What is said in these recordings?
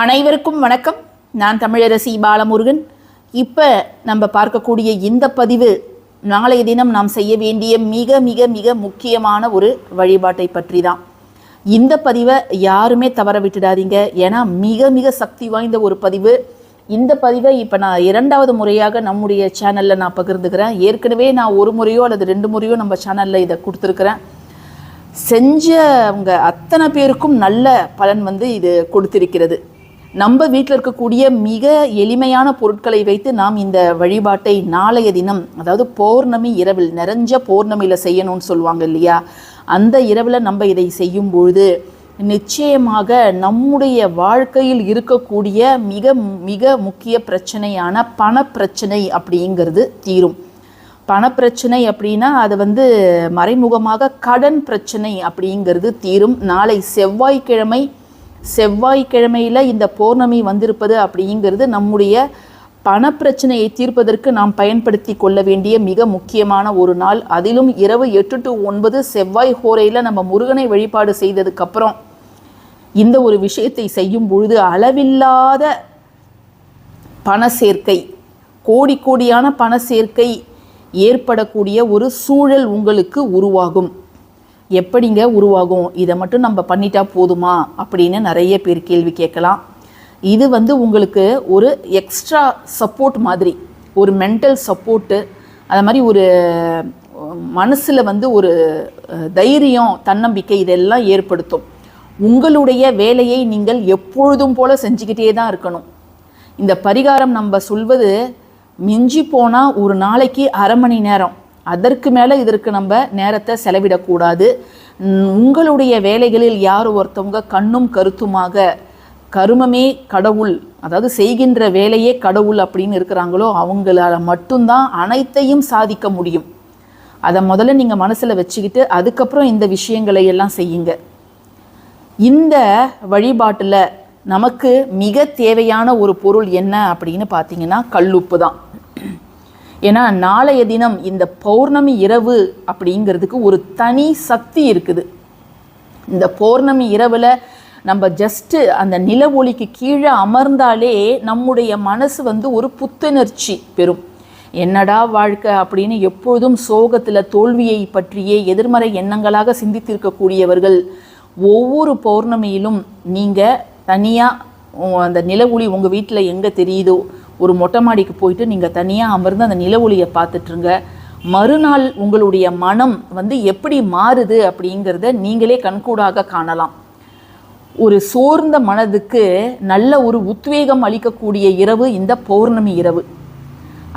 அனைவருக்கும் வணக்கம். நான் தமிழரசி பாலமுருகன். இப்போ நம்ம பார்க்கக்கூடிய இந்த பதிவு நாளைய தினம் நாம் செய்ய வேண்டிய மிக மிக மிக முக்கியமான ஒரு வழிபாட்டை பற்றி தான் இந்த பதிவை யாருமே தவற விட்டுடாதீங்க. ஏன்னா மிக மிக சக்தி வாய்ந்த ஒரு பதிவு. இந்த பதிவை இப்போ நான் இரண்டாவது முறையாக நம்முடைய சேனலில் நான் பகிர்ந்துக்கிறேன். ஏற்கனவே நான் ஒரு முறையோ அல்லது ரெண்டு முறையோ நம்ம சேனலில் இதை கொடுத்துருக்குறேன். செஞ்சவங்க அத்தனை பேருக்கும் நல்ல பலன் வந்து இது கொடுத்திருக்கிறது. நம்ம வீட்டில் இருக்கக்கூடிய மிக எளிமையான பொருட்களை வைத்து நாம் இந்த வழிபாட்டை நாளைய தினம் அதாவது பௌர்ணமி இரவில் நிறைஞ்ச பௌர்ணமியில் செய்யணும்னு சொல்லுவாங்க இல்லையா? அந்த இரவில் நம்ம இதை செய்யும் பொழுது நிச்சயமாக நம்முடைய வாழ்க்கையில் இருக்கக்கூடிய மிக மிக முக்கிய பிரச்சனையான பணப்பிரச்சனை அப்படிங்கிறது தீரும். பணப்பிரச்சனை அப்படின்னா அது வந்து மறைமுகமாக கடன் பிரச்சனை அப்படிங்கிறது தீரும். நாளை செவ்வாய்க்கிழமை செவ்வாய்க்கிழமையில் இந்த பௌர்ணமி வந்திருப்பது அப்படிங்கிறது நம்முடைய பணப்பிரச்சனையை தீர்ப்பதற்கு நாம் பயன்படுத்தி கொள்ள வேண்டிய மிக முக்கியமான ஒரு நாள். அதிலும் இரவு எட்டு டு ஒன்பது செவ்வாய் ஹோரையில் நம்ம முருகனை வழிபாடு செய்ததுக்கப்புறம் இந்த ஒரு விஷயத்தை செய்யும் பொழுது அளவில்லாத பண சேர்க்கை கோடி கோடியான பண சேர்க்கை ஏற்படக்கூடிய ஒரு சூழல் உங்களுக்கு உருவாகும். எப்படிங்க உருவாகும்? இதை மட்டும் நம்ம பண்ணிட்டா போதுமா? அப்படின்னு நிறைய பேர் கேள்வி கேட்கலாம். இது வந்து உங்களுக்கு ஒரு எக்ஸ்ட்ரா சப்போர்ட் மாதிரி ஒரு மென்டல் சப்போர்ட்டு அது மாதிரி ஒரு மனசில் வந்து ஒரு தைரியம் தன்னம்பிக்கை இதெல்லாம் ஏற்படுத்தும். உங்களுடைய வேலையை நீங்கள் எப்பொழுதும் போல் செஞ்சுக்கிட்டே தான் இருக்கணும். இந்த பரிகாரம் நம்ம சொல்வது மிஞ்சி போனால் ஒரு நாளைக்கு அரை மணி நேரம். அதற்கு மேலே இதற்கு நம்ம நேரத்தை செலவிடக்கூடாது. உங்களுடைய வேலைகளில் யார் ஒருத்தவங்க கண்ணும் கருத்துமாக கருமமே கடவுள் அதாவது செய்கின்ற வேலையே கடவுள் அப்படின்னு இருக்கிறாங்களோ அவங்களால மட்டும்தான் அனைத்தையும் சாதிக்க முடியும். அதை முதல்ல நீங்கள் மனசில் வச்சுக்கிட்டு அதுக்கப்புறம் இந்த விஷயங்களை எல்லாம் செய்யுங்க. இந்த வழிபாட்டில் நமக்கு மிக தேவையான ஒரு பொருள் என்ன அப்படின்னு பார்த்தீங்கன்னா கல்லுப்பு தான். ஏன்னா நாளைய தினம் இந்த பௌர்ணமி இரவு அப்படிங்கிறதுக்கு ஒரு தனி சக்தி இருக்குது. இந்த பௌர்ணமி இரவில் நம்ம ஜஸ்ட்டு அந்த நில ஒளிக்கு கீழே அமர்ந்தாலே நம்முடைய மனசு வந்து ஒரு புத்துணர்ச்சி பெறும். என்னடா வாழ்க்கை அப்படின்னு எப்பொழுதும் சோகத்தில் தோல்வியை பற்றியே எதிர்மறை எண்ணங்களாக சிந்தித்திருக்கக்கூடியவர்கள் ஒவ்வொரு பௌர்ணமியிலும் நீங்கள் தனியாக அந்த நில ஒளி உங்கள் வீட்டில் எங்கே தெரியுதோ ஒரு மொட்டை மாடிக்கு போயிட்டு நீங்கள் தனியாக அமர்ந்து அந்த நில ஒளியை பார்த்துட்ருங்க மறுநாள் உங்களுடைய மனம் வந்து எப்படி மாறுது அப்படிங்கிறத நீங்களே கண்கூடாக காணலாம். ஒரு சோர்ந்த மனதுக்கு நல்ல ஒரு உத்வேகம் அளிக்கக்கூடிய இரவு இந்த பௌர்ணமி இரவு.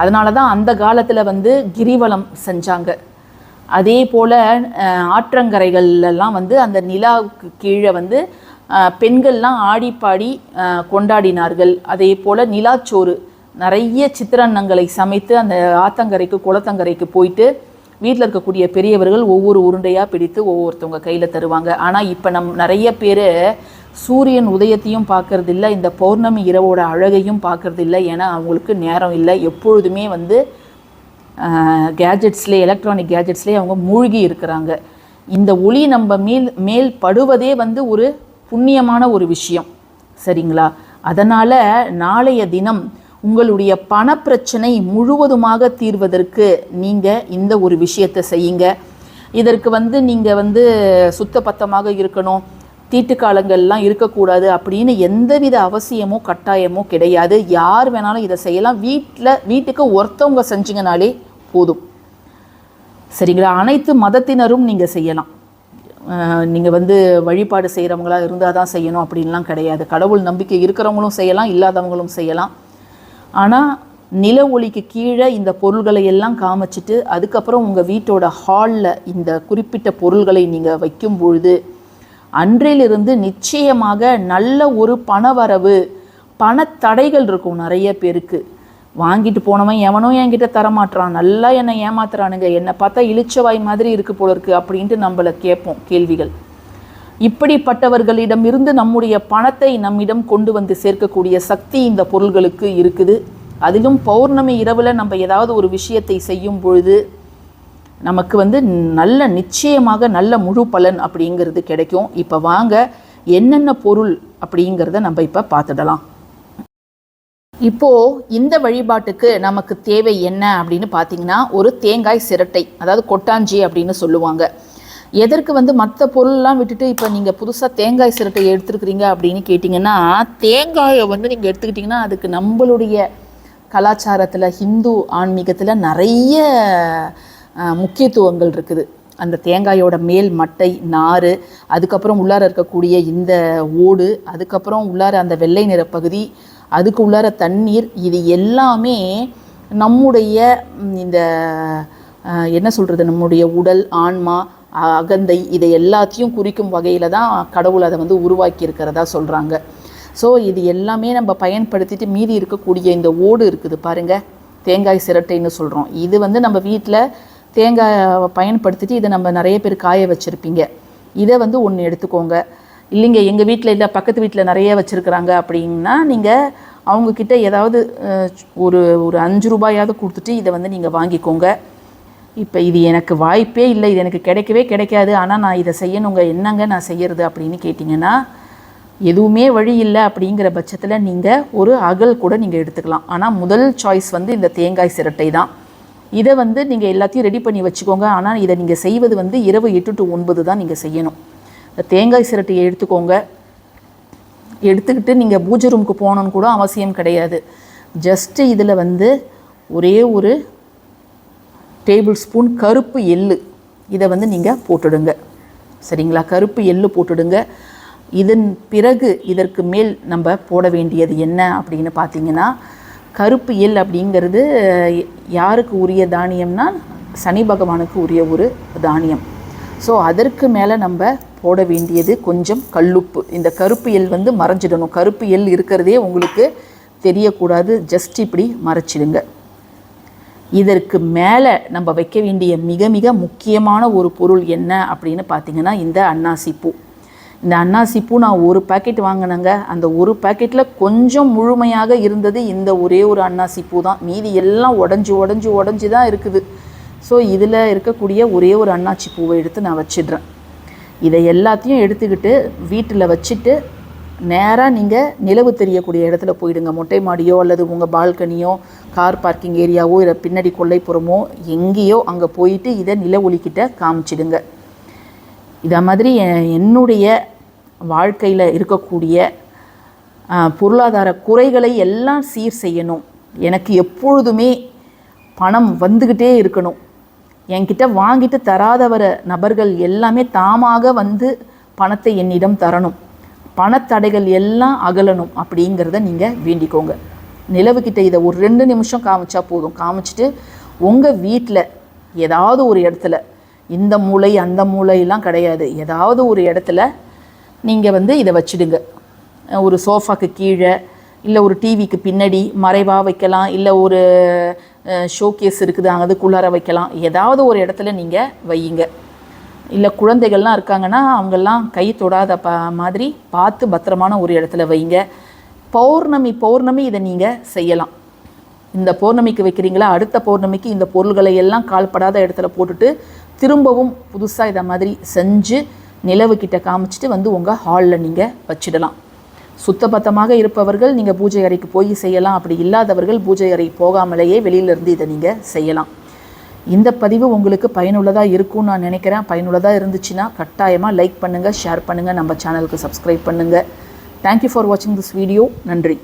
அதனால தான் அந்த காலத்தில் வந்து கிரிவலம் செஞ்சாங்க. அதே போல் ஆற்றங்கரைகள்லாம் வந்து அந்த நிலாவுக்கு கீழே வந்து பெண்கள்லாம் ஆடி பாடி கொண்டாடினார்கள். அதே போல் நிலாச்சோறு நிறைய சித்திரன்னங்களை சமைத்து அந்த ஆத்தங்கரைக்கு குளத்தங்கரைக்கு போயிட்டு வீட்டில் இருக்கக்கூடிய பெரியவர்கள் ஒவ்வொரு உருண்டையாக பிடித்து ஒவ்வொருத்தவங்க கையில் தருவாங்க. ஆனால் இப்போ நம் நிறைய பேர் சூரியன் உதயத்தையும் பார்க்கறதில்ல இந்த பௌர்ணமி இரவோட அழகையும் பார்க்கறதில்ல. ஏன்னா அவங்களுக்கு நேரம் இல்லை. எப்பொழுதுமே வந்து கேஜெட்ஸ்லேயே எலக்ட்ரானிக் கேஜெட்ஸ்லேயே அவங்க மூழ்கி இருக்கிறாங்க. இந்த ஒளி நம்ம மேல் மேல் படுவதே வந்து ஒரு புண்ணியமான ஒரு விஷயம். சரிங்களா? அதனால் நாளைய தினம் உங்களுடைய பணப்பிரச்சனை முழுவதுமாக தீர்வதற்கு நீங்கள் இந்த ஒரு விஷயத்தை செய்யுங்க. இதற்கு வந்து நீங்கள் வந்து சுத்தபத்தமாக இருக்கணும். தீட்டுக்காலங்கள்லாம் இருக்கக்கூடாது அப்படின்னு எந்தவித அவசியமோ கட்டாயமோ கிடையாது. யார் வேணாலும் இதை செய்யலாம். வீட்டில் வீட்டுக்கு ஒருத்தவங்க செஞ்சிங்கனாலே போதும். சரிங்களா? அனைத்து மதத்தினரும் நீங்கள் செய்யலாம். நீங்கள் வந்து வழிபாடு செய்கிறவங்களா இருந்தால் தான் செய்யணும் அப்படின்லாம் கிடையாது. கடவுள் நம்பிக்கை இருக்கிறவங்களும் செய்யலாம் இல்லாதவங்களும் செய்யலாம். ஆனால் நில ஒளிக்கு கீழே இந்த பொருள்களை எல்லாம் காமிச்சிட்டு அதுக்கப்புறம் உங்கள் வீட்டோட ஹாலில் இந்த குறிப்பிட்ட பொருள்களை நீங்கள் வைக்கும் பொழுது அன்றிலிருந்து நிச்சயமாக நல்ல ஒரு பணவரவு பணத்தடைகள் இருக்கும் நிறைய பேருக்கு. வாங்கிட்டு போனவன் எவனும் என்கிட்ட தரமாட்டுறான் நல்லா என்னை ஏமாத்துறானுங்க. என்னை பார்த்தா இழிச்சவாய் மாதிரி இருக்கு போல இருக்கு அப்படின்ட்டு நம்மளை கேட்போம் கேள்விகள். இப்படிப்பட்டவர்களிடமிருந்து நம்முடைய பணத்தை நம்மிடம் கொண்டு வந்து சேர்க்கக்கூடிய சக்தி இந்த பொருள்களுக்கு இருக்குது. அதிலும் பௌர்ணமி இரவில் நம்ம ஏதாவது ஒரு விஷயத்தை செய்யும் பொழுது நமக்கு வந்து நல்ல நிச்சயமாக நல்ல முழு பலன் அப்படிங்கிறது கிடைக்கும். இப்போ வாங்க என்னென்ன பொருள் அப்படிங்கிறத நம்ம இப்போ பார்த்துடலாம். இப்போ இந்த வழிபாட்டுக்கு நமக்கு தேவை என்ன அப்படின்னு பார்த்தீங்கன்னா ஒரு தேங்காய் சிரட்டை அதாவது கொட்டாஞ்சி அப்படின்னு சொல்லுவாங்க. எதற்கு வந்து மற்ற பொருள்லாம் விட்டுட்டு இப்போ நீங்கள் புதுசாக தேங்காய் சிரட்டை எடுத்துருக்கிறீங்க அப்படின்னு கேட்டிங்கன்னா தேங்காயை வந்து நீங்கள் எடுத்துக்கிட்டிங்கன்னா அதுக்கு நம்மளுடைய கலாச்சாரத்தில் ஹிந்து ஆன்மீகத்தில் நிறைய முக்கியத்துவங்கள் இருக்குது. அந்த தேங்காயோட மேல் மட்டை நார் அதுக்கப்புறம் உள்ளார இருக்கக்கூடிய இந்த ஓடு அதுக்கப்புறம் உள்ளார அந்த வெள்ளை நிற பகுதி அதுக்கு உள்ளார தண்ணீர் இது எல்லாமே நம்முடைய இந்த என்ன சொல்கிறது நம்முடைய உடல் ஆன்மா அ- அகந்தை இதை எல்லாத்தையும் குறிக்கும் வகையில் தான் கடவுள் அதை வந்து உருவாக்கி இருக்கிறதா சொல்கிறாங்க ஸோ இது எல்லாமே நம்ம பயன்படுத்திட்டு மீதி இருக்கக்கூடிய இந்த ஓடு இருக்குது பாருங்கள் தேங்காய் சிரட்டைன்னு சொல்கிறோம் இது வந்து நம்ம வீட்டில் தேங்காய் பயன்படுத்திட்டு இதை நம்ம நிறைய பேர் காய வச்சுருப்பீங்க. இதை வந்து ஒன்று எடுத்துக்கோங்க. இல்லைங்க எங்கள் வீட்டில் இல்லை பக்கத்து வீட்டில் நிறைய வச்சுருக்குறாங்க அப்படின்னா நீங்கள் அவங்கக்கிட்ட ஏதாவது ஒரு ஒரு அஞ்சு ரூபாயாவது கொடுத்துட்டு இதை வந்து நீங்கள் வாங்கிக்கோங்க. இப்போ இது எனக்கு வாய்ப்பே இல்லை இது எனக்கு கிடைக்கவே கிடைக்காது ஆனால் நான் இதை செய்யணுங்க என்னங்க நான் செய்யறது அப்படின்னு கேட்டிங்கன்னா எதுவுமே வழி இல்லை அப்படிங்கிற பட்சத்தில் நீங்கள் ஒரு அகல் கூட நீங்கள் எடுத்துக்கலாம். ஆனால் முதல் சாய்ஸ் வந்து இந்த தேங்காய் சிரட்டை தான். இதை வந்து நீங்கள் எல்லாத்தையும் ரெடி பண்ணி வச்சுக்கோங்க ஆனால் இதை நீங்கள் செய்வது வந்து இரவு எட்டு டு ஒன்பது தான் நீங்கள் செய்யணும். தேங்காய் சிரட்டையை எடுத்துக்கோங்க. எடுத்துக்கிட்டு நீங்கள் பூஜை ரூமுக்கு போகணுன்னு கூட அவசியம் கிடையாது. ஜஸ்ட்டு இதில் வந்து ஒரே ஒரு டேபிள் ஸ்பூன் கருப்பு எள்ளு. இதை வந்து நீங்கள் போட்டுடுங்க. சரிங்களா? கருப்பு எள்ளு போட்டுடுங்க. இதன் பிறகு இதற்கு மேல் நம்ம போட வேண்டியது என்ன அப்படின்னு பார்த்தீங்கன்னா கருப்பு எள் அப்படிங்கிறது யாருக்கு உரிய தானியம்னா சனி பகவானுக்கு உரிய ஒரு தானியம். ஸோ அதற்கு மேலே நம்ம போட வேண்டியது கொஞ்சம் கல்லுப்பு. இந்த கருப்பு எல் வந்து மறைஞ்சிடணும். கருப்பு எல் இருக்கிறதே உங்களுக்கு தெரியக்கூடாது. ஜஸ்ட் இப்படி மறைச்சிடுங்க. இதற்கு மேலே நம்ம வைக்க வேண்டிய மிக மிக முக்கியமான ஒரு பொருள் என்ன அப்படின்னு பார்த்தீங்கன்னா இந்த அன்னாசி பூ. இந்த அன்னாசி பூ நான் ஒரு பாக்கெட் வாங்கினேங்க. அந்த ஒரு பாக்கெட்டில் கொஞ்சம் முழுமையாக இருந்தது இந்த ஒரே ஒரு அன்னாசி பூ தான். மீதி எல்லாம் உடஞ்சி உடஞ்சி உடஞ்சி தான் இருக்குது. ஸோ இதில் இருக்கக்கூடிய ஒரே ஒரு அண்ணாச்சி பூவை எடுத்து நான் வச்சிடுறேன். இதை எல்லாத்தையும் எடுத்துக்கிட்டு வீட்டில் வச்சுட்டு நேராக நீங்கள் நிலவு தெரியக்கூடிய இடத்துல போயிடுங்க. மொட்டை மாடியோ அல்லது உங்கள் பால்கனியோ கார் பார்க்கிங் ஏரியாவோ இல்லை பின்னாடி கொல்லைப்புறமோ எங்கேயோ அங்கே போயிட்டு இதை நில ஒலிக்கிட்ட காமிச்சிடுங்க. இதை மாதிரி என்னுடைய வாழ்க்கையில் இருக்கக்கூடிய பொருளாதார குறைகளை எல்லாம் சீர் செய்யணும். எனக்கு எப்பொழுதுமே பணம் வந்துக்கிட்டே இருக்கணும். என்கிட்ட வாங்கிட்டு தராதவர நபர்கள் எல்லாமே தாமாக வந்து பணத்தை என்னிடம் தரணும். பணத்தடைகள் எல்லாம் அகலணும் அப்படிங்கிறத நீங்கள் வேண்டிக்கோங்க. நிலவுக்கிட்ட இதை ஒரு ரெண்டு நிமிஷம் காமிச்சா போதும். காமிச்சிட்டு உங்கள் வீட்டில் ஏதாவது ஒரு இடத்துல இந்த மூளை அந்த மூளையெல்லாம் கிடையாது. ஏதாவது ஒரு இடத்துல நீங்கள் வந்து இதை வச்சிடுங்க. ஒரு சோஃபாக்கு கீழே இல்லை ஒரு டிவிக்கு பின்னாடி மறைவாக வைக்கலாம் இல்லை ஒரு ஷோகேஸ் இருக்குது அங்க அதுக்குள்ளார வைக்கலாம். ஏதாவது ஒரு இடத்துல நீங்கள் வையுங்க. இல்லை குழந்தைகள்லாம் இருக்காங்கன்னா அவங்கெல்லாம் கை தொடாத ப மாதிரி பார்த்து பத்திரமான ஒரு இடத்துல வைங்க. பௌர்ணமி பௌர்ணமி இதை நீங்கள் செய்யலாம். இந்த பௌர்ணமிக்கு வைக்கிறீங்களா? அடுத்த பௌர்ணமிக்கு இந்த பொருள்களை எல்லாம் கால்படாத இடத்துல போட்டுட்டு திரும்பவும் புதுசாக இதை மாதிரி செஞ்சு நிலவுக்கிட்ட காமிச்சிட்டு வந்து உங்கள் ஹாலில் நீங்கள் வச்சிடலாம். சுத்தபத்தமாக இருப்பவர்கள் நீங்கள் பூஜை அறைக்கு போய் செய்யலாம். அப்படி இல்லாதவர்கள் பூஜை அறை போகாமலேயே வெளியிலிருந்து இதை நீங்கள் செய்யலாம். இந்த பதிவு உங்களுக்கு பயனுள்ளதாக இருக்கும்னு நான் நினைக்கிறேன். பயனுள்ளதாக இருந்துச்சுன்னா கட்டாயமாக லைக் பண்ணுங்கள் ஷேர் பண்ணுங்கள் நம்ம சேனலுக்கு சப்ஸ்கிரைப் பண்ணுங்கள் தேங்க்யூ ஃபார் வாட்சிங் திஸ் வீடியோ நன்றி.